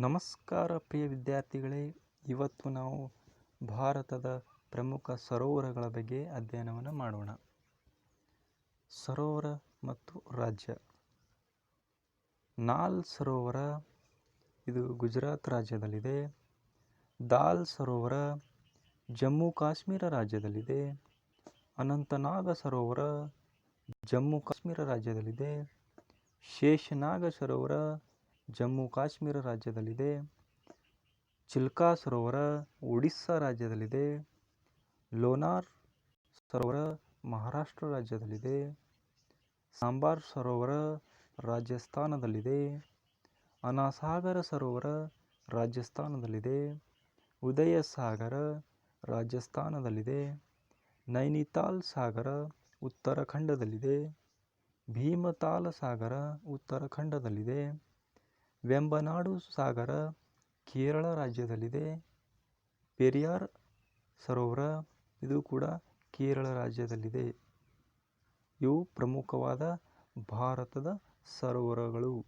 ನಮಸ್ಕಾರ ಪ್ರಿಯ ವಿದ್ಯಾರ್ಥಿಗಳೇ, ಇವತ್ತು ನಾವು ಭಾರತದ ಪ್ರಮುಖ ಸರೋವರಗಳ ಬಗ್ಗೆ ಅಧ್ಯಯನವನ್ನು ಮಾಡೋಣ. ಸರೋವರ ಮತ್ತು ರಾಜ್ಯ. ನಾಲ್ ಸರೋವರ ಇದು ಗುಜರಾತ್ ರಾಜ್ಯದಲ್ಲಿದೆ. ದಾಲ್ ಸರೋವರ ಜಮ್ಮು ಕಾಶ್ಮೀರ ರಾಜ್ಯದಲ್ಲಿದೆ. ಅನಂತನಾಗ ಸರೋವರ ಜಮ್ಮು ಕಾಶ್ಮೀರ ರಾಜ್ಯದಲ್ಲಿದೆ. ಶೇಷನಾಗ ಸರೋವರ ಜಮ್ಮು ಕಾಶ್ಮೀರ ರಾಜ್ಯದಲ್ಲಿದೆ. ಚಿಲ್ಕಾ ಸರೋವರ ಒಡಿಸ್ಸಾ ರಾಜ್ಯದಲ್ಲಿದೆ. ಲೋನಾರ್ ಸರೋವರ ಮಹಾರಾಷ್ಟ್ರ ರಾಜ್ಯದಲ್ಲಿದೆ. ಸಾಂಬಾರ್ ಸರೋವರ ರಾಜಸ್ಥಾನದಲ್ಲಿದೆ. ಅನಾಸಾಗರ ಸರೋವರ ರಾಜಸ್ಥಾನದಲ್ಲಿದೆ. ಉದಯ ಸಾಗರ ರಾಜಸ್ಥಾನದಲ್ಲಿದೆ. ನೈನಿತಾಲ್ ಸಾಗರ ಉತ್ತರಾಖಂಡದಲ್ಲಿದೆ. ಭೀಮತಾಲ ಸಾಗರ ಉತ್ತರಾಖಂಡದಲ್ಲಿದೆ. ವೆಂಬನಾಡು ಸಾಗರ ಕೇರಳ ರಾಜ್ಯದಲ್ಲಿದೆ. ಪೆರಿಯಾರ್ ಸರೋವರ ಇದು ಕೂಡ ಕೇರಳ ರಾಜ್ಯದಲ್ಲಿದೆ. ಇವು ಪ್ರಮುಖವಾದ ಭಾರತದ ಸರೋವರಗಳು.